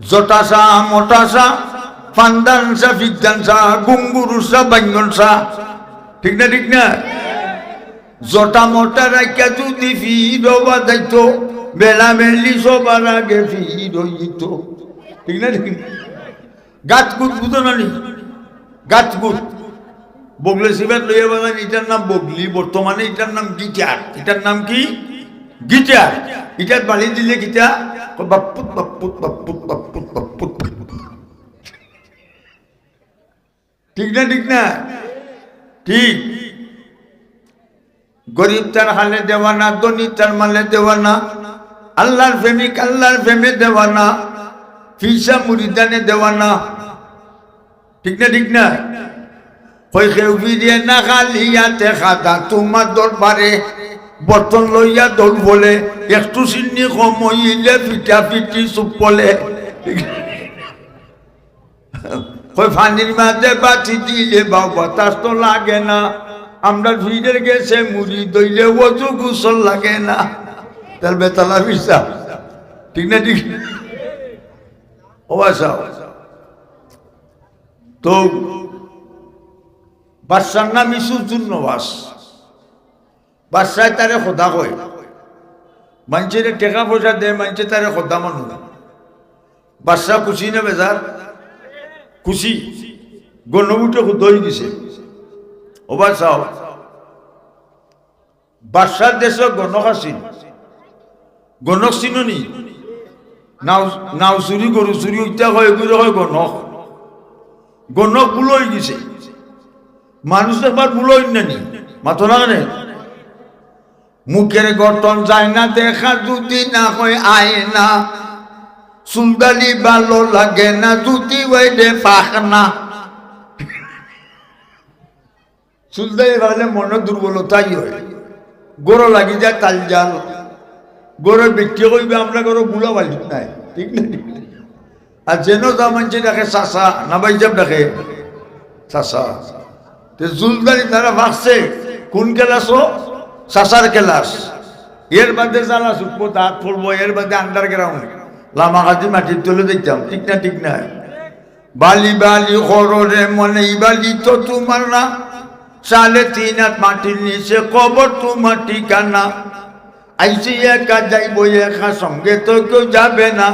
জটাসা, মোটাসা, ফান্দানসা, ফিকদানসা, গুঙ্গুরুসা, বাঙ্গনসা। ঠিক না ঠিক না? জটা মোটা রাখা যদি ফিরবা দায়িত্ব বেলা মেলি সবার আগে ফির হইত। ঠিক না ঠিক না? গুত বুঝো না নি? গুত বগলে শিবের লইয়া বাগান এটার নাম বগলি। বর্তমানে এটার নাম গিটার। এটার নাম কি? গিটার। এটার বাড়ি দিলে গিটা বাপুত বাপুত বাপুত বাপুত বাপুত ঠিক না ঠিক না? ঠিক। গরিব তার হালে দেওয়ানা ধনী তার মালে দেওয়ানা আল্লাহর প্রেমিক, আল্লাহর প্রেমে দেওয়ানা ফিসা মুরিদানে দেওয়ানা ঠিক না ঠিক না? কই কেউ ফিরিয়ে না খালিয়াতে খাদা তোমার দরবারে। বর্তন লইয়া দৌড় বলে, একটু চিনি কমইলে পিঠা পিঠি চুপ বলে। ফানির মাঝে বাতি দিলে বা বাতাস তো লাগে না। আমরা ভিড়ে গেছে, মুড়ি দইলে ওজু গুসল লাগে না। তার বেতালা বিশ্বাস ঠিক না ঠিক? ও আচ্ছা। তো, বাদশার নাম ইসুদ্দুন নওয়াজ। বাদশায় তারে খোদা কয়। মানুষের টেকা পয়সা দেয় মানুষে তারে খোদা মানুষ বাদশাহ খুশি না বেজার খুশি গণবুটে দই দিছে ওবার চাও বাদশার দেশে গণক আছিল। গণক চিননি নাও নাও চুরি গরু চুরি উঠা হয় এগুলো হয় গণক। গণক বুলই গেছে। মানুষ একবার বুলই নানি মাথো না মুখের গঠন যায় না, দেখা যদি না হয় আয় না। সুলদালি ভালো লাগে না, যদি ওইডে পাক না। সুলদালি ভালে মনে দুর্বলতাই হয়। গরো লাগি যায় তাল জাল। গরো ব্যক্তি কইবে আমরা গরো বুলা বালি নাই, ঠিক না ঠিক না? আর যেন যা মানছে ডাকে চাষা না বাইজাব ডাকে চাষা জুলদারি তারা ভাবছে কোন ক্লাস চাষার ক্লাস এর বাদে জ্বালা শুকবো দাঁত পড়ব এর বাদে আন্ডারগ্রাউন্ড লামা লামাকাতি মাটির তুলে দেখতাম ঠিক না ঠিক না বালি বালি হররে মনে বালি তো তোমার না সালে তিন হাত মাটির নিচে কবর তোমার ঠিকানা আইসি একা যাইব একা সঙ্গে তো কেউ যাবে না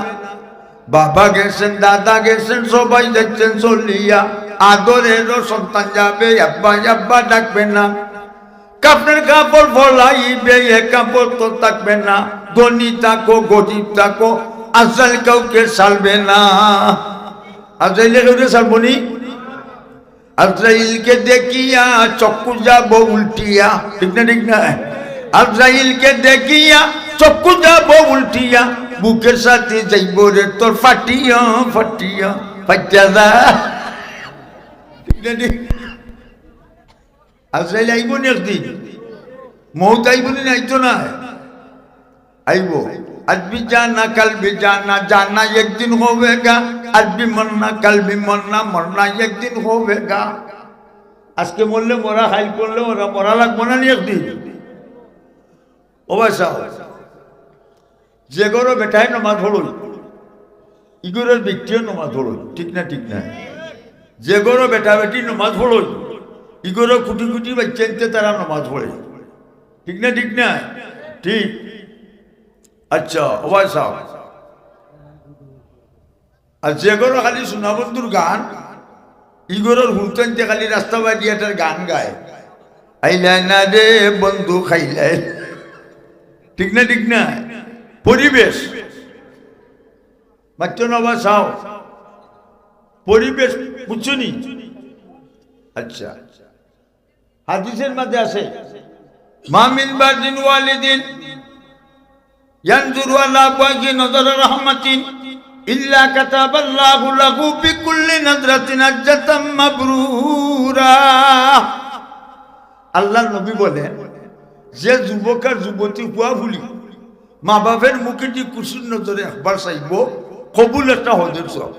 বাবা গেছেন দাদা গেছেন সবাই যাচ্ছেন চলিয়া আদরেরও সন্তান যাবে আব্বা আব্বা ডাকবে না কাপড়ের কাপড় ফলাইবে এ কাপড় তো থাকবে না ধনী থাকো গরিব থাকো আসাল কাউকে সালবে না আসাইলে কাউকে সালবনি আজরাইলকে দেখিয়া চক্ষু যাব উল্টিয়া ঠিক না ঠিক না আজরাইলকে দেখিয়া চক্ষু যাব উল্টিয়া বুকের সাথে যাইব রে তোর ফাটিয়া ফাটিয়া ফাটিয়া দা ঠিক না ঠিক আজরাইল আইব নি একদিন? মৌত আইব নি আইত না আইব। আজ বি না কাল বি যা না যা না একদিন হবে গা আজ বি মরনা কাল বি মর না মর না একদিন হবে গা আজকে মরলে মরা, হাইল করলে ওরা মরা লাগবো না নি একদিন? অবশ্য যে গরো বেটায় নমাজ হল ইগরের ব্যক্তিও নমাজ হল ঠিক না ঠিক না? যে গরো বেটা বেটি নমাজ হল ইগরো কুটি কুটি বাচ্চাইতে তারা নমাজ পড়ে। ঠিক না ঠিক না? ঠিক। আচ্ছা ওবাই সাহ আর যে গরো খালি সোনাবন্ধুর গান, ইগোরের হুলতানতে খালি রাস্তা বাড়িয়াটার গান গায়। না রে বন্ধু খাইলাই ঠিক না ঠিক না? পরিবেশ। নবা চাও পরিবেশ বুঝছনি আচ্ছা। হাদিসের মধ্যে আছে মামিন বারদিন ওয়ালিদিন ينظر على وجه نظر رحمة إلا كتب الله له بكل نظرة نجة مبرورا আল্লাহ নবী বলেন যে যুবক আর যুবতী হুয়া ভুলি মা বাপের মুখে দিয়ে কুসুর নজরে একবার চাইব কবুল একটা হদের সব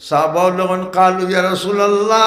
সাহাবা যখন কালু ইয়া রাসূলুল্লাহ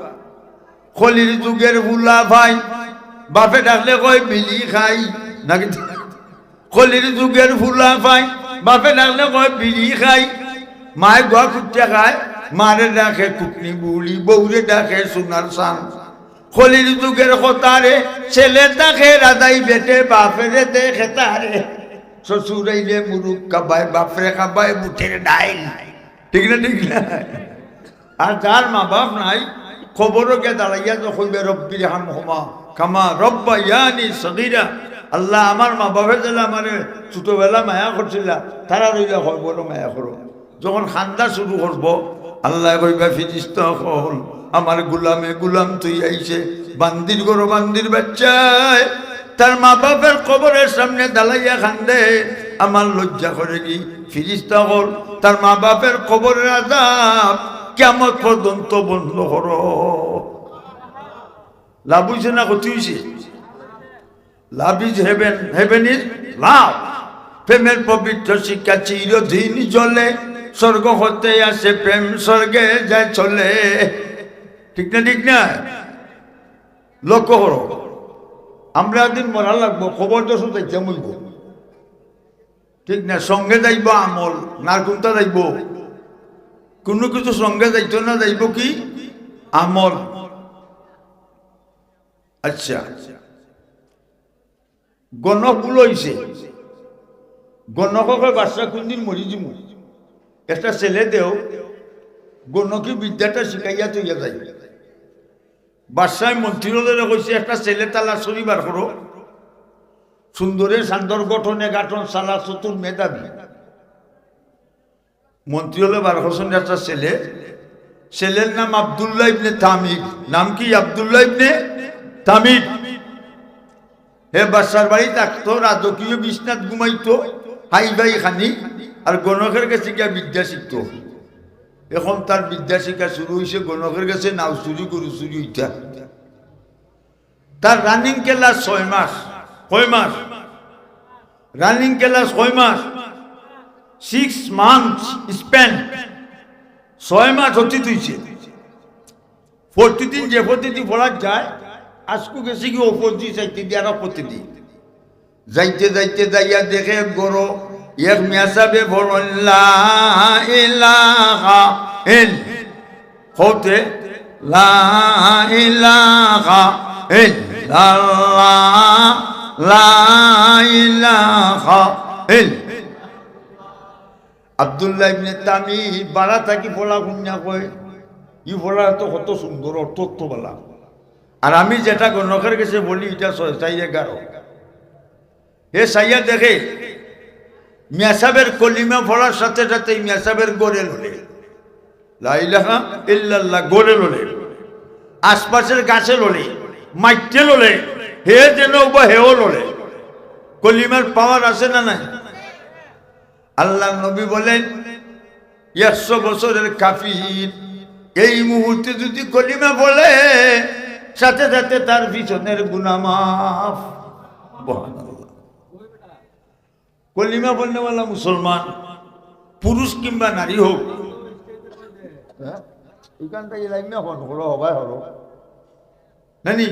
খলির যুগের বুলা ভাই, বাপে ডাকলে কয়, বিলি খাই। নাকি খলির যুগের ফুলা ভাই, বাপে ডাকলে কয় বিড়ি খাই। মায় গোয়া কুটে খায়, মারে ডাকে কুটনি বুড়ি বৌরে ডাকে সোনার সান খলির যুগের কথারে ছেলে ডাকে রাজাই বেটে বাপেরে দেখে তারে শ্বশুরাইলে মুরুখ কাবায়, বাপরে কাবায় বুটের ডাইল। ঠিক না ঠিক না? আর যার মা বাপ নাই খবরও কে দাঁড়াইয়া তো কইবে রব্বির হাম হোমা কামা রব্বা ইয়ানি সগিরা। আল্লাহ আমার মা বাপের দিলে আমার ছোটবেলা মায়া করছিল, তারা রইলে, হয় বড় মায়া করো। যখন খান্দা শুরু করব, আল্লাহ কইবা, ফিরিস্ত হল, আমার গুলামে গুলাম তুই আইছে, বান্দির গরো বান্দির বাচ্চায়। তার মা বাপের কবরের সামনে দালাইয়া খান্দে, আমার লজ্জা করে কি? ফিরিস্তা হল, তার মা বাপের কবরের আজাব কেমন পর্যন্ত বন্ধ করো। লাভ হইছে না ক্ষতি হইছে? Love is heaven heaven is love. প্রেমের পবিত্র শিক্ষা চিরদিন চলে স্বর্গ হতে আসে, প্রেম স্বর্গে যায় চলে। ঠিক না ঠিক না? লক্ষ্য করো, আমরা একদিন মরা লাগবো, খবর তো শুধু মইব ঠিক না, সঙ্গে যাইব আমল না কোনটা যাইব। কোনো কিছু সঙ্গে যাইতো না, যাইব কি? আমল। আচ্ছা। গণকগুলো হইছে। গণকের বাচ্চা কোনদিন মরি দিমু একটা ছেলে দেও, গণকি বিদ্যাটা শিখাইয়া তৈয়া যাই বাদশাহ মন্ত্রীদের কইছে, একটা ছেলে তালা শনিবার করো। সুন্দরের সান্দর গঠনে গাঠন সালা চতুর মেধাবী। মন্ত্রী হলে বার হোসেন একটা ছেলে। ছেলের নাম আবদুল্লাহ ইবনে তামিদ নাম কি? আবদুল্লাহ ইবনে তামিদ হে বাসার বাড়ি থাকতো, রাজকীয় বিশ্বনাথ ঘুমাইতো, হাই ভাই খানি, আর গণকের কাছে গিয়া বিদ্যা শিখতো। এখন তার বিদ্যা শিক্ষা শুরু হয়েছে গণকের কাছে, নাও চুরি করু, চুরি হইতা। তার রানিং ক্লাস ছয় মাস কয় মাস। রানিং ক্লাস কয় মাস। সিক্স মান্থস স্পেন্ড ছয় মাস অতীত হয়েছে প্রতিদিন যে প্রতিদিন পড়া যায়, আজকু গেছে কি ওপর দিয়ে যাইতে দিয়ে আরও প্রতিদিন। যাইতে যাইতে, যাইয়া দেখে গরো, এক ইলাহা ইল। হতে, লা ইলাহা ইল্লাল্লাহ লা ইলাহা ইল। আবদুল্লাহ ইবনে তামি বাড়া থাকি পড়া কুন্যা কয়, ই পড়া তো কত সুন্দর অর্থ বলা আর আমি যেটা গণকের কাছে বলি, এটা চাই এগারো। এ সাইয়া দেখে, মেসাবের কলিমা পড়ার সাথে সাথে মেসাবের গড়ে লোলে লাইলাহা ইল্লাল্লাহ, গড়ে লোলে আশপাশের গাছে লোলে মাইটে লোলে হে যেন বা হেও লোলে কলিমার পাওয়ার আছে না নাই? আল্লাহ নবী বলেন, একশো বছরের কাফির এই মুহূর্তে যদি কলিমা বলে, সাথে সাথে তার পিছনের গুনামাফ কলিমা বলনেওয়ালা মুসলমান, পুরুষ কিংবা নারী হোক হলো হবাই হলো। নানি,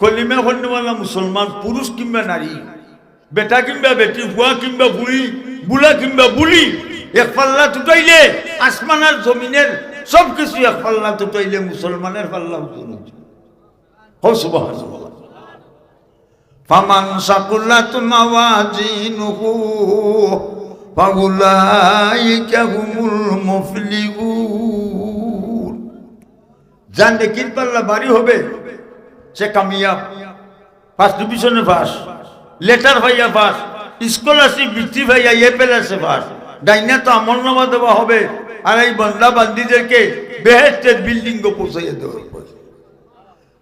কলিমা মুসলমান, পুরুষ কিংবা নারী বেটা কিংবা বেটি বুয়া কিংবা বুড়ি বুলা কিংবা বুলি এক পাল্লা তুটাইলে আসমান আর জমিনের সব কিছু এক পাল্লা তুটাইলে মুসলমানের পাল্লা হো সুবাহ ফামান সাকুল্লাত মাওয়াজিনুহু, ফাউলাইকা হুমুল মুফলিহুন। যান দেখির পাল্লা বাড়ি হবে? সে কামিয়াব। ফার্স্ট ডিভিশনে ফার্স্ট লেটার ভাইয়া পাস স্কলারশিপ বৃত্তি ভাইয়া এ পেলাসে পাস। ডাইনা তো আমল নামা দেওয়া হবে, আর এই বন্দা বান্দিদেরকে বেহেস্টের বিল্ডিং পৌঁছাইয়া দেওয়া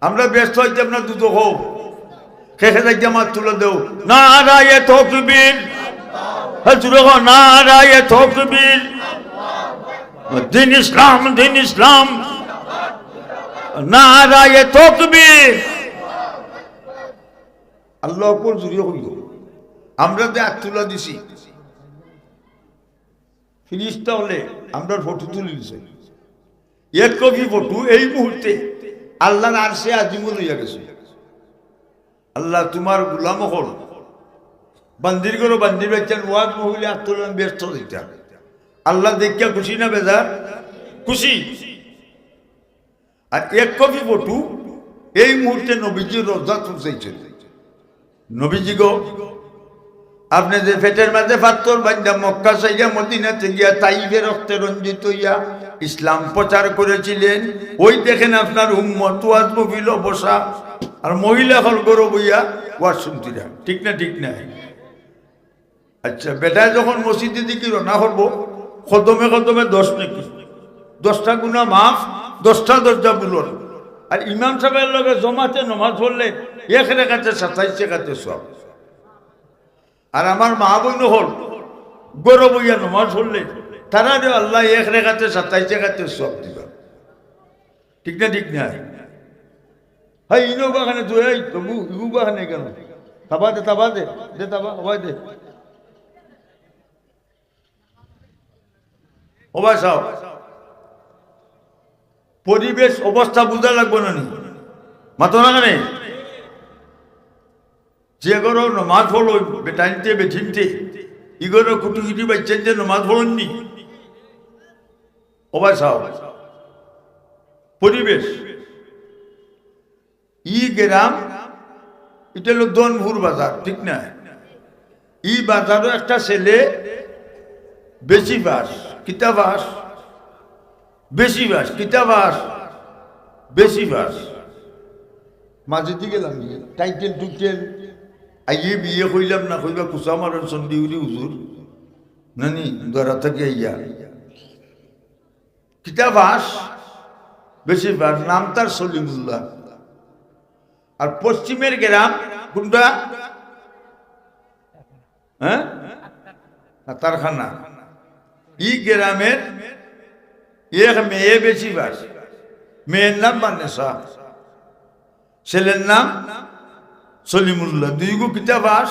আমরা ব্যস্ত হইতে আপনার দুটো হোক। শেষে যাইতে আমার তুলে দেও। না রায়ে তকবীর। হজরত নারায় তকবীর। দিন ইসলাম দিন ইসলাম। নারায় তকবীর। আল্লাহ অকবর জুড়িয়ে হইল আমরা যে হাত দিছি ফিনিশটা হলে আমরা ফটো তুলে দিছি এক কপি ফটো এই মুহূর্তে আল্লাহর আর সে আজিমুল হইয়া গেছে। আল্লাহ তোমার গুলাম হল। বান্দির করো বান্দির বাচ্চার ওয়াজ মহিলা আত্মলন ব্যস্ত দিতাম আল্লাহ দেখিয়া খুশি না বেজার? খুশি। আর এক কপি ফটো এই মুহূর্তে নবীজির রোজা তুলছেন নবীজি গো আপনি যে পেটের মাঝে পাত্তর বান্ধা মক্কা সাইয়া মদিনাতে গিয়া তাইফে রক্তে রঞ্জিত হইয়া ইসলাম প্রচার করেছিলেন, ওই দেখেন আপনার উম্মত ওয়াজ মহিল বসা আর মহিলা হল গরু বইয়া ওয়াজ শুনতিরা ঠিক না ঠিক না আচ্ছা বেটায় যখন মসজিদে দিকে রওনা করব কদমে কদমে দশ নাকি দশটা গুণা মাফ, দশটা দরজা বুলন। আর ইমাম সাহেবের লগে জমাতে নমাজ পড়লে এক রেখাতে সাতাইশ রেখাতে সব। আর আমার মা বোন হল গৌরব হইয়া নমাজ পড়লে তারা যে আল্লাহ এক রেখাতে সাতাইশ রেখাতে সব দিবা। ঠিক না ঠিক না? হাই, ইনো বাগানে তুই এই তবু ইগু বাগানে কেন? তাবা দে তাবা দে দে তাবা হবাই দে। হবাই সাহ পরিবেশ অবস্থা বুঝা লাগবে না নি? মাতো না কেন? যে করো নমাজ পড়ো বেটাইনতে বেঠিনতে ইগোরো কুটু কুটি বাচ্চান যে নমাজ পড়ননি অবাই সাহ পরিবেশ। ই গ্রাম, এটা হলো দনভুর বাজার, ঠিক না? ই বাজারও একটা ছেলে, বেশি বাস কিতা বাস। বেশি বাস, কিতা বাস? বেশি বাস। মাঝে দিকে টাইটেল টুটেল আইয়ে বিয়ে কইলাম না, কইবা কুসা মারন সন্ধি উড়ি হুজুর নানি দরা থেকে আইয়া। কিতা বাস? বেশি বাস, নাম তার সলিমুল্লাহ আর পশ্চিমের গ্রাম কোনটা? হ্যাঁ? তারখানা। ই গ্রামের এক মেয়ে বেশি বাস মেয়ের নাম মানেসা ছেলের নাম সলিমুল্লাহ দুই গো কিতা বাস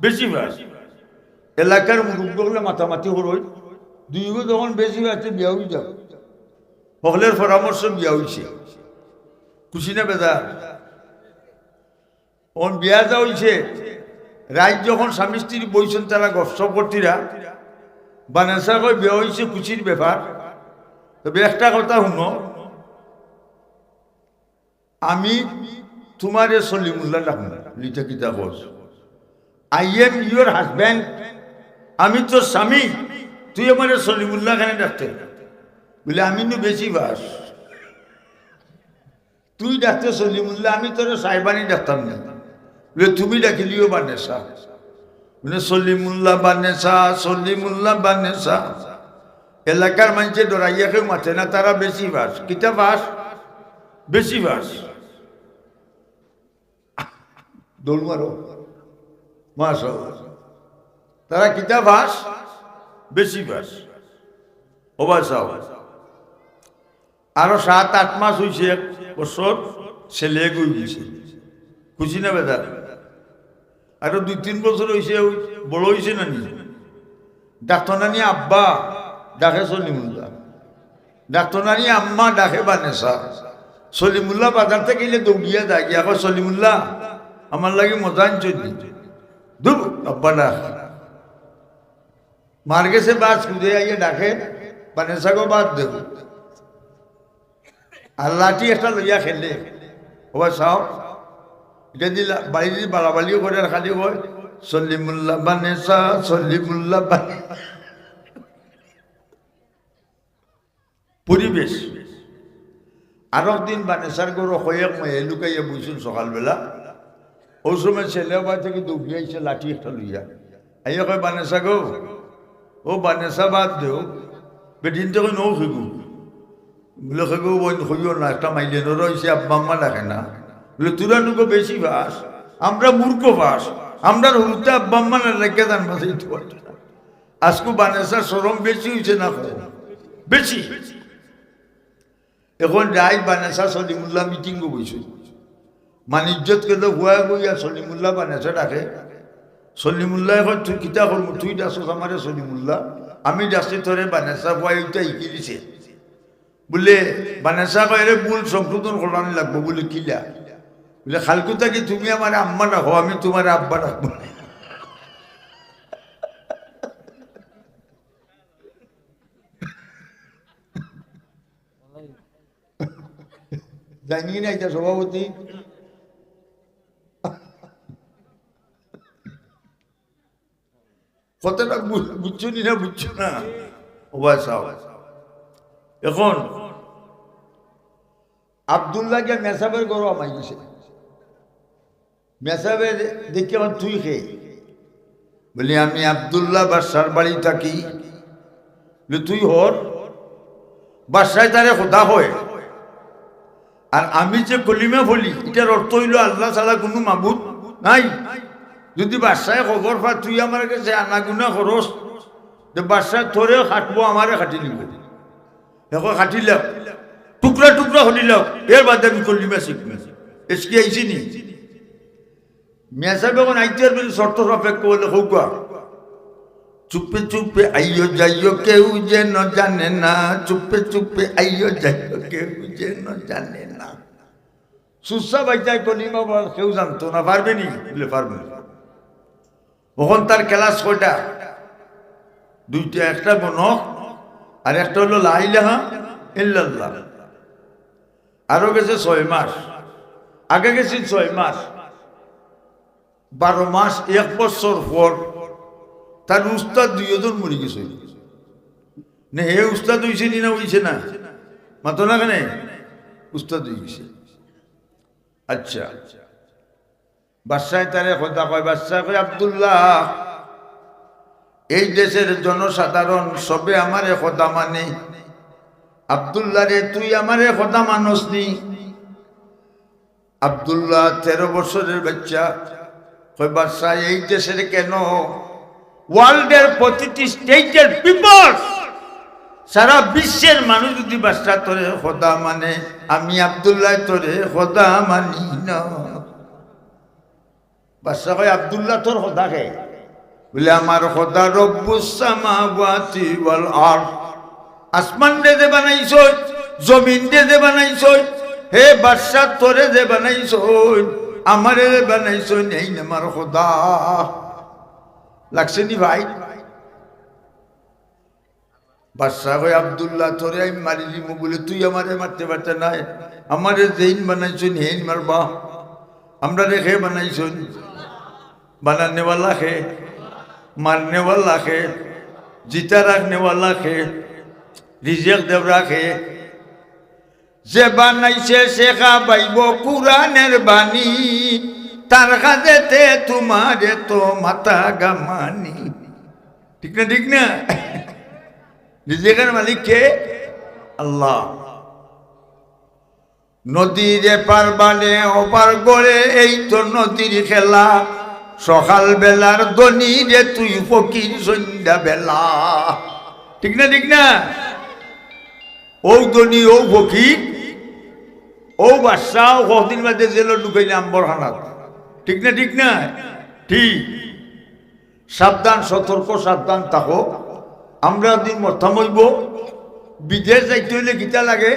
বেশি বাস এলাকার মুরব্বগুলো মাতামাতি হরই দুই গো যখন বেশি বাসে বিয়া হয়ে যাও সকলের পরামর্শ বিয়া হয়েছে খুশি না বেদার ওন বিয়া যা হয়েছে রাত যখন স্বামী স্ত্রী বইছেন তারা গর্ষবর্তীরা বানেসা কই বিয়া হয়েছে খুশির ব্যাপার তবে একটা কথা শুনো। আমি তোমারে সলিমুল্লাহ ডাকুন লিটা কিতা বস। আই এম ইউর হাজব্যান্ড আমি তোর স্বামী, তুই আমার সলিমুল্লাহ খানে ডাকতে? বলে, আমি নু বেশি বাস। তুই ডাকতে সলিমুল্লাহ আমি তোর সাহেবানি ডাকতাম না। বলে, তুমি ডাকিলিও বানেসা বলে সলিমুল্লাহ বানেসা সলিমুল্লাহ বানেসা এলাকার মানুষে ডরাইয়া কেউ মাথে না, তারা বেশি বাস। কিতা বাস? বেশি বাস। দৌড় মারো। মাসা তারা কিতা বাস? বেশি বাস। ওবাসাও আরও সাত, আট মাস হয়েছে বছর ছেলে গই গেছে। খুশি না বেদা আরও দুই, তিন বছর হয়েছে বড় হয়েছে না নি? ডাক্তার নানি আব্বা। ডাকে সলিমুল্লাহ। ডাক্তার নানি, আম্মা ডাকে বানেসা সলিমুল্লাহ বাজার থেকে গেলে দৌড়িয়া যায়। গিয়া আবার সলিমুল্লাহ, আমার লাগে মজা আনছি দুব আব্বা ডাক। মার গেছে বাস খুঁজে আইয়ে ডাকে বানেসাগো বাদ দেব আর লাঠি একটা লইয়া খেলে। ওবা চাও? এটা দি বাড়ি যদি বাড়াবাড়িও করে খালি হয় সলিমুল্লাহ বানেসা সলিমুল্লাহ বানে পরিবেশ। আর দিন বানেসার গরু হয়ে মেয়ে লুকাইয়া বুঝছেন সকালবেলা। ওই সময় ছেলে বাড়ি থেকে দৌড়িয়াইছে লাঠি একটা লইয়া আইয়া কয় বানেসা গো ও বানেসা বাদ দেও বেদিন তো নৌ খেগু বলে খেগু বই হইও না, একটা মাইলেন রয়েছে আব্বা আম্মা ডাকে না। বলে তোরা নুকো বেশি বাস আমরা মূর্খ বাস আমরা হুরুতে আব্বা মানে রেখে দেন মাঝে আজকু বানেসা সরম বেশি হয়েছে না? বেশি এখন যাই বানেসা সলিমুল্লাহ মিটিং বইছে মানিজ্যত কেলে হুয়া গইয়া সলিমুল্লাহ বানেসা ডাকে সলিমুল্লাহ এখন তুই কিতা করব তুই ডাসস আমারে সলিমুল্লাহ আমি ডাসি তোরে বানেসা হুয়াই ওইটা শিখি দিছে। বলে বানেসা কয়ে ভুল সংশোধন করানি লাগবো বলে, কিলা? বলে খালকুতা কি তুমি আমার আম্মা রাখো আমি তোমার আব্বা রাখব না। জানি না এটা সভাপতি। কতটা বুঝছ নি না বুঝছ না? ওবায় সাহ এখন আবদুল্লাহকে মেসাবের গরু আমাই গেছে মেসাবের দেখি আমার তুই খেয়ে। বলি, আমি আবদুল্লাহ বাদশার বাড়ি থাকি তুই হর, বাদশায় তারে খোদা হয়। আর আমি যে কলিমা বলি, এটার অর্থ হইল আল্লাহ ছাড়া কোনো মাবুদ নাই। যদি বাদশায় খবর পা তুই আমার কাছে আনাগুনা খরচ যে বাদশায় তোরেও খাটবো, আমারে খাটি নিব। এখন খাটিলাম টুকরা টুকরা হলিলাম এর বাদে আমি কলিমা শিখবি। এসকি আইসি নি? মেসা বেগুন আইতে বলে শর্ত সাপেক্ষ বলে হৌকা চুপে চুপে আইয়ো যাইও কেউ যেন জানে না। চুপে চুপে আইয়ো যাইও কেউ যেন জানে না। সুসা বাইতাই কলিমা বল, কেউ জানতো না, পারবে নি? বলে পারবে। তখন তার ক্লাস কয়টা? দুইটা, একটা বনক, আর একটা হলো লাইলাহা ইল্লাল্লাহ। আরও গেছে ছয় মাস। আগে গেছি ছয় মাস। বারো মাস, এক বছর পর তার উস্তাদ দুইজন মরে গেছে। না, হে উস্তাদ হইছে নি না হইছে না? মাতো না কেন? উস্তাদ গেছে। আচ্ছা। বাদশাহ তারে কথা কয়, বাদশাহ কয়, আবদুল্লাহ, এই দেশের জনসাধারণ সবে আমারে কথা মানে। আবদুল্লাহ রে তুই আমারে কথা মানস নি। আবদুল্লাহ, তেরো বছরের বাচ্চা। কয়, বাদশাহ, এই দেশের কেন ওয়ার্ল্ডের প্রতিটি স্টেটের পিপলস সারা বিশ্বের মানুষ যদি বাদশা তোরে খোদা মানে আমি আবদুল্লাহ তোরে, খোদা মানি না। বাদশা কয় আবদুল্লাহ তোর খোদা কে বলে, আমার খোদা রব্বুসামাওয়াতি ওয়াল আরদ। আসমান দে দে বানাইছ জমিন দে দে বানাইছ হে বাদশা তোরে দে বানাইছ আমারে বানাইছ নেই আমার খোদা। লাগছেনি ভাই বাদশাহ হয়ে আবদুল্লাহ, তোরে আমি মারি দিব বলে তুই আমারে মারতে পারতে নাই। আমারে জেইন বানাইছুন হেইন মারবা। আমরা রেখে বানাইছুন। বানানেওয়ালা খে মারনেওয়ালা খে জিতা রাখনেওয়ালা খে রিজেক দেব রাখে। যে বানাইছে, সে খাবাইব কোরআনের বাণী। তার কাজেতে তোমার তো মাথা গামানি। ঠিক না ঠিক না? রিজেকের মালিক কে আল্লাহ। নদীর এপার বানে, ওপার গড়ে, এই তো নদীর খেলা। সকাল বেলার দনি রে তুই ফকির সন্ধ্যা বেলা ঠিক না ঠিক না? ও দনি ও ফকির, ও বাদশাহ কদিন বাদে জেল ঢুকাইলে আম্বর হানাত ঠিক না ঠিক না? ঠিক। সাবধান, সতর্ক, সাবধান থাকো। আমরা দিন মথা মইব বিদেশ যাইতে হইলে গীতা লাগে?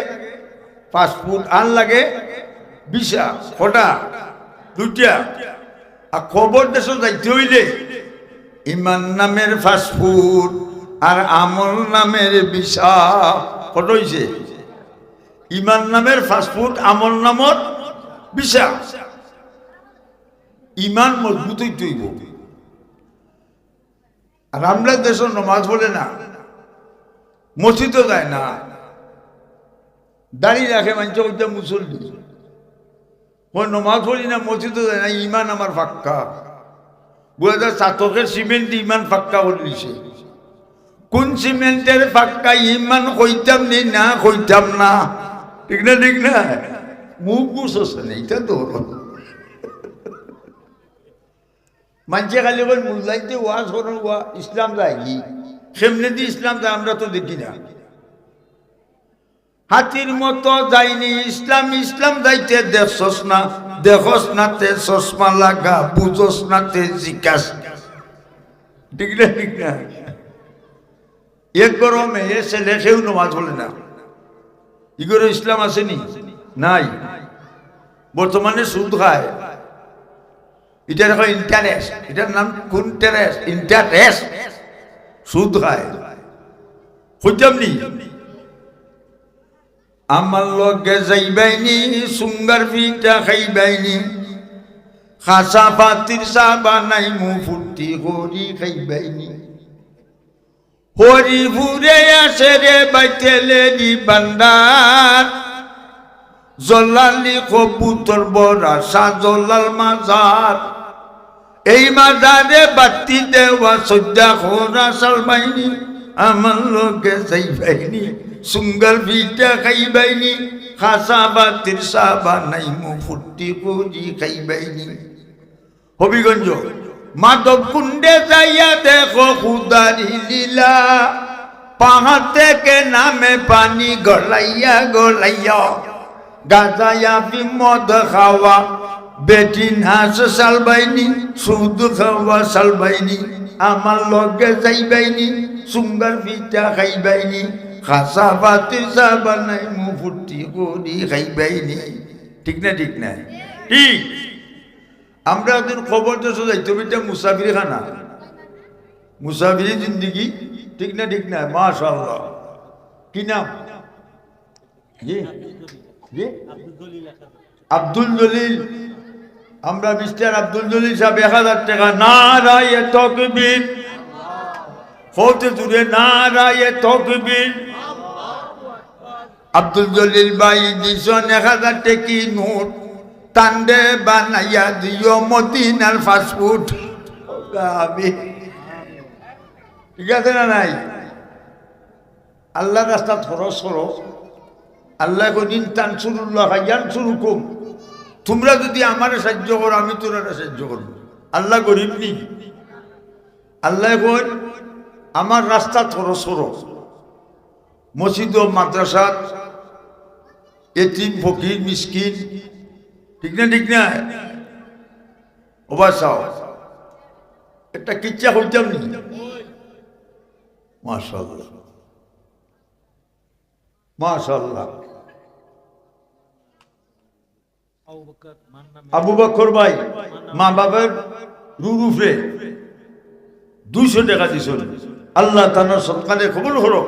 পাসপোর্ট আন লাগে। ভিসা কটা দুইটা আর খবর দেশ যাইতে হইলে ইমান নামের ফাস্টফুড আর আমল নামের ভিসা। কত হইছে? ইমান নামের ফাস্টফুড আমল নামর ভিসা। ইমান মজবুত হইতে হইব আর আমরা দেশ নমাজ বলে না, মসজিদও যায় না দাঁড়িয়ে রাখে মানছে ওইটা মুসল্লি। ওই নমাজ পড়ি না, মসজিদও যায় না, ইমান আমার ফাক্কা। বুঝা চাতকের সিমেন্ট ইমান ফাক্কা করে দিছে কোন সিমেন্টের ফাক্কা ইমান কইতাম নি, না কইতাম না। ঠিক না ঠিক না? মুখ বুঝ আছে না, এটা তো মানুষে খালি কই মুল্লাইতে ওয়াজ করো ওয়া, ইসলাম যায় কি? সেমনে ইসলাম যায় আমরা তো দেখি না। হাতির মতো যাইনি ইসলাম ইসলাম যাইতে দেখছস না, দেখস না তে চশমা লাগা, বুঝস না তে জিজ্ঞাস। ঠিক না ঠিক না? এক গরমে এ ছেলে, সেও নমাজ বলে না। ইগোর ইসলাম আসেনি? নাই। বর্তমানে সুদ খায়। এটা দেখো ইন্টারেস্ট এটার নাম কোন টেরেস্ট ইন্টারেস্ট সুদ খায় খুঁজাম আমার লগে যাইবাইনি, সুঙ্গার পিঠা খাইবাইনি। খাসা পাতির চা বানাই, মু ফুর্তি করি খাইবাইনি। হরি ফুরে আসে রে বাইতেলে দি বান্দার। জলালি কবুতর বড়া সাজলাল মাজার। এই মাজারে বাতি দেওয়া সজ্জা খোরা সালবাইনি আমার লোকে যাইবাইনি সুঙ্গার ভিটা খাইবাইনি খাসা বাতির সাবা নাই মু ফুর্তি পুজি খাইবাইনি হবিগঞ্জ মাধব কুণ্ডে যাইয়া দেখো খুদারি লীলা পাহাড় থেকে নামে পানি গলাইয়া গলাইয়া গাজায়া মদ খাওয়া বেটি নাচ সালবাইনি সুদ খাওয়া সালবাইনি আমার লগে যাইবাইনি সুঙ্গার পিঠা খাইবাইনি খাসা পাতি চাবা নাই মু ফুর্তি করি খাইবাইনি ঠিক না ঠিক না? ঠিক। আমরা ওদের খবর তো যাই তুমি এটা মুসাফিরি খানা। মুসাফিরি জিন্দিগি? ঠিক না ঠিক না? মাশাল্লাহ কি নাম? জি জি আব্দুল জলিল। আমরা মিস্টার আব্দুল জলিল সাহেব এক হাজার টাকা না রায় তকবির। হতে দূরে না রায় তকবির। আব্দুল জলিল ভাই দিছন এক হাজার টেকি নোট। তান্ডে বানাইয়া দিও মদিনার ফাস্টফুড আমি ঠিক আছে না নাই? আল্লাহ রাস্তা খরচ করো আল্লাহ কদিন তান সুরুল্লাহ হাইয়ান সুরুকুম তোমরা যদি আমার সাহায্য করো, আমি তোরা সাহায্য করব। আল্লাহ গরিব নি? আল্লাহ কই আমার রাস্তা খরচ করো মসজিদ ও মাদ্রাসাত এতিম, ফকির, মিসকিন, ঠিক না ঠিক না? ওবা চাও একটা কিচ্ছা হইতাম নি? মাশাল্লাহ মাশাল্লাহ আবু বকর ভাই, মা বাবার রুরুফে দুইশো টাকা দিছ আল্লাহ তানার সৎকারে খবর হরো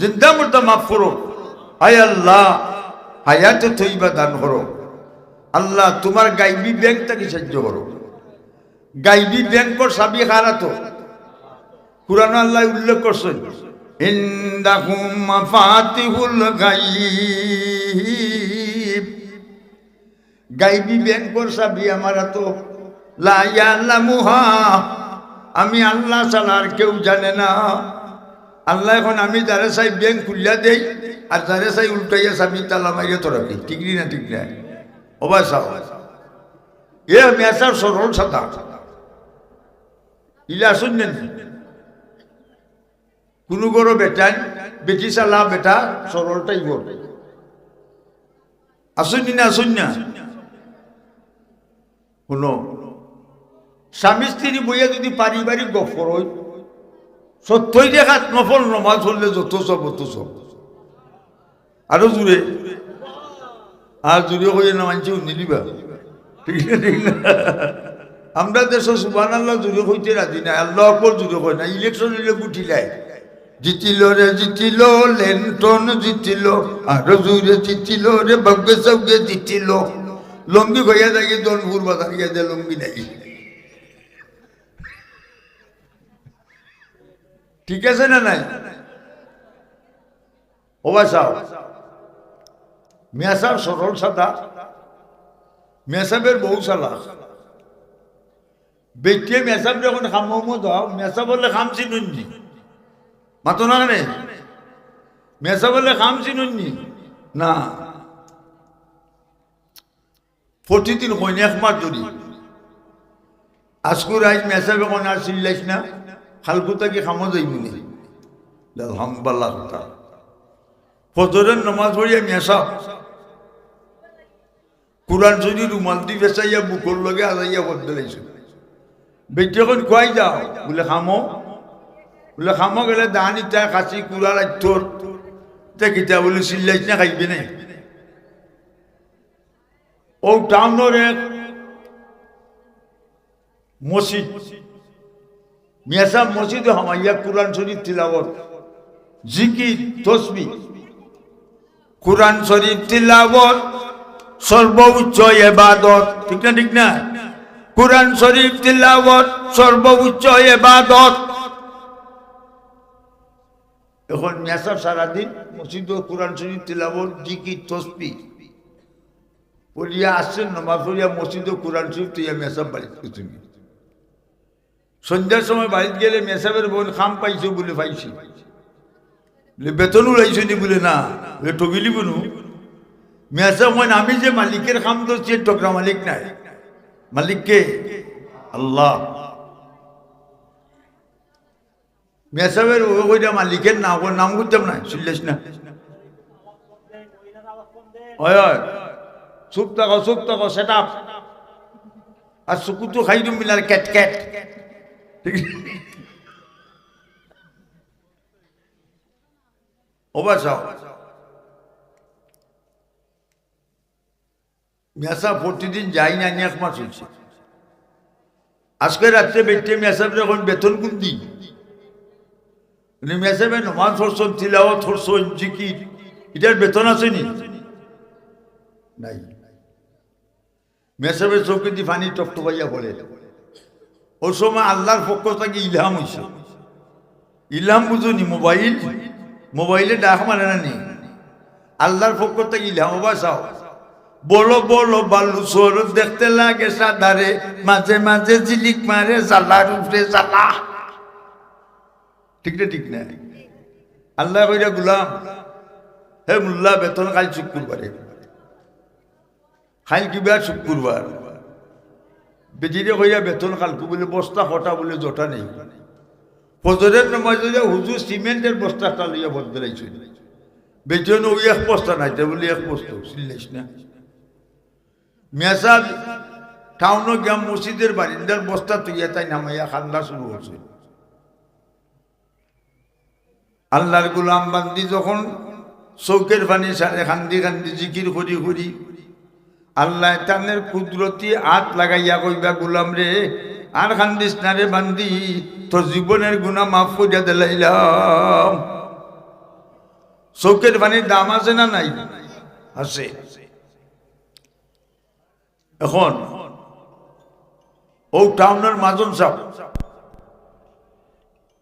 জিন্দা মুর্দা মাফ করো হায় আল্লাহ, হায়াতে থইবা দান করো আল্লাহ তোমার গাইবি ব্যাংক তাকে সাহায্য করো গাইবি ব্যাংকর সাবি হারাতো। কুরআন আল্লাহ উল্লেখ করছেন ইন্দাহুম মাফাতিহুল গাইব। গাইবি ব্যাংকর সাবি আমার তো লা ইয়ালামুহা, আমি আল্লাহ ছাড়া আর কেউ জানে না। আল্লাহ এখন আমি যারে চাই ব্যাংক খুলিয়া দেই, আর যারে চাই উল্টাইয়া চাবি তালা মারিয়া তরাবি ঠিক না ঠিক না ওবা চাও? এ মেসার সরল সাদা। ইলা শুনলেন কোনো গরো বেটান বেটি চালা বেটা সরলটাই গর আসুন না আসুন না? শুনো, স্বামী স্ত্রী বইয়া যদি পারিবারিক গফর হয়, সত্যই দেখাত নফল নমাজ হলে যত সব অত সব। আরও জুড়ে। আর জুড়ে হয়ে না মানছি নিলিবা ঠিক না আমরা দেশ সুবান আল্লাহ জুড়ে হইতে রাজি না, আল্লাহ অকল জুড়ে হয় না ইলেকশন হইলে গুটিলাই জিতিল রে, জিতিল, লেন্টন জিতিল, আরও জুড়ে জিতিল রে বগ্গে সবগে জিতিল। লঙ্গি হইয়া যাই দনপুর বাজার গিয়ে যে লঙ্গি নাই। ঠিক আছে না নাই? ওবা চাও মেসাব সরল সাদা মেসাবের বহু সালা। ব্যক্তিয়ে মেসাব যখন খামো দাও মেসাব বললে খাম চিনুননি। মাতো না রে মেসাব বললে খাম চিনুননি। না। প্রতিদিন হইনি এক মাস ধরি। আজকুর আইজ মেসাবে কোন আর চিল্লাইস না খালকুতা কি খামো যাইব নি? কথা। ফজরের নমাজ পড়িয়া মেসাব কোরআন শরীফ রুমাল দি বেচাইয়া বুকর লগে আজাইয়া বদলে লাইছো বেটি এখন খুয়াই যাও। বলে, খামো। বলে, খামো গেলে দান ইটা খাসি কুড়া রাখতর তে কিতা বলে না, খাইবে না? ও টাউনের এক মসজিদ মিয়াসাব মসজিদ হামাইয়া কোরআন শরীফ তিলাবত জিকির, তসবি। কোরআন শরীফ তিলাবত সর্বোচ্চ এবাদত, ঠিক না ঠিক না? কোরআন শরীফ তিলাবত সর্বোচ্চ এবাদত। এখন মেসাব সারাদিন মসজিদ কোরআন শরীফ তিলাবত জিকির, তসবি। পড়িয়া আসছেন, নমাজ পড়িয়া মসজিদ কোরআন শরীফ তুইয়া মেসাব বাড়িতে তুমি সন্ধ্যার সময় বাড়িতে গেলে মেসাবের বোন খাম পাইছো বলে পাইছি। বেতন উড়াইছো নি বলে, না ঠকিলি বনু মেসাব মন আমি যে মালিকের খাম ধরছি টকরা মালিক নাই। মালিক কে? আল্লাহ। মেসাবের ওইটা মালিকের নাম নাম করতাম না শুনলেস না। হয় হয়। চুপ থাকো চুপ থাকো সেট আর চকুতো খাই দিম বিলার ক্যাট ক্যাট। ওবা চাও মেসা প্রতিদিন যাই না এক মাস হচ্ছে আজকে রাত্রে বেটে মেসাব যখন বেতন কোন দিন মেসাবে নমাজ ধরছন তিলাওয়াত ধরছন জিকির। এটার বেতন আছে নি? নাই। মেসাবের চৌকে দি পানি টকটকাইয়া বলে। ওই সময় আল্লাহর পক্ষ থেকে ইলহাম হয়েছে ইলহাম বুঝুনি, মোবাইল? মোবাইলে ডাক মানে না নি? আল্লাহর পক্ষ থেকে ইলহাম বা চাও? বলো বলো, বালু সর দেখতে লাগে সাদারে, মাঝে মাঝে জিলিক মারে জ্বালার উপরে জ্বালা। ঠিক না ঠিক না? আল্লাহ কইরা, গুলাম, হে মুল্লা, বেতন কাল শুক্রবারে খাইল কিবা শুক্রবার বেজিরে কইয়া বেতন কালকু বলে বস্তা কটা বলে জটা নেই। ফজরের নমাজ হুজুর সিমেন্টের বস্তাটা লইয়া বদলাইছে বেতন ওই এক বস্তা নাই, তে বলে এক বস্তা চিল্লাইস না। মেসাব টাউনও গিয়া মসজিদের বারিন্দার বস্তা তুইয়া তাই নামাইয়া খান্না শুরু হচ্ছে আল্লাহর গুলাম বান্দি যখন চৌকের পানি সারে খান্দি খান্দি জিকির করি করি আল্লাহ তানের কুদরতি হাত লাগাইয়া কইবা, গুলাম রে, আর খান্দিস না রে বান্দি, তোর জীবনের গুণা মাফ করিয়া দিলাইলাম চৌকের পানির দাম আছে না নাই? আছে। এখন, ও টাউনের মাজন সাহ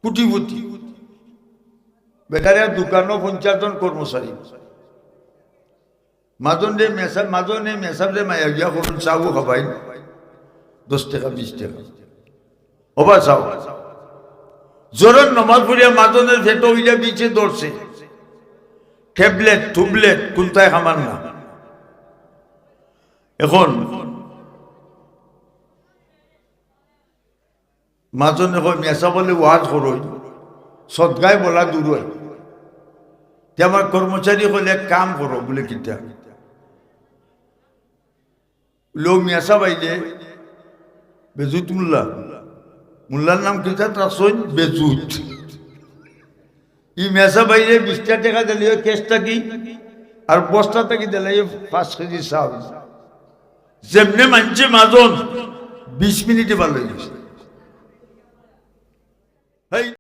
কুটিপুটি বেকারিয়া দোকানও পঞ্চাশ জন কর্মচারী। মাজন রে মেসাব মাজন মেসাব রে মায়া গিয়া করুন চাও খাবাই। দশ টাকা, বিশ টাকা। ওবা চাও। জোরের নমাজ পড়িয়া মাজনের ফেটো হইয়া বিছে দৌড়ছে। ট্যাবলেট, টুবলেট কোনটায় খামান না। এখন মাজনে এখন মেসা বলে ওয়াজ করই, সদগায় বলা দূর হয় তে আমার কর্মচারী হলে কাম করো, বলে কিতা। লো মেসা বাইলে, বেজুত মুল্লা। মুল্লার নাম কিতা তার? সৈন বেজুত। ই মেসা বাইরে বিশটা টাকা দিলে কেসটা কি? আর বস্তা থেকে দিলে পাঁচ কেজি চাউল। যেমনে মানছে মাজন, বিশ মিনিটে ভালো গেছে।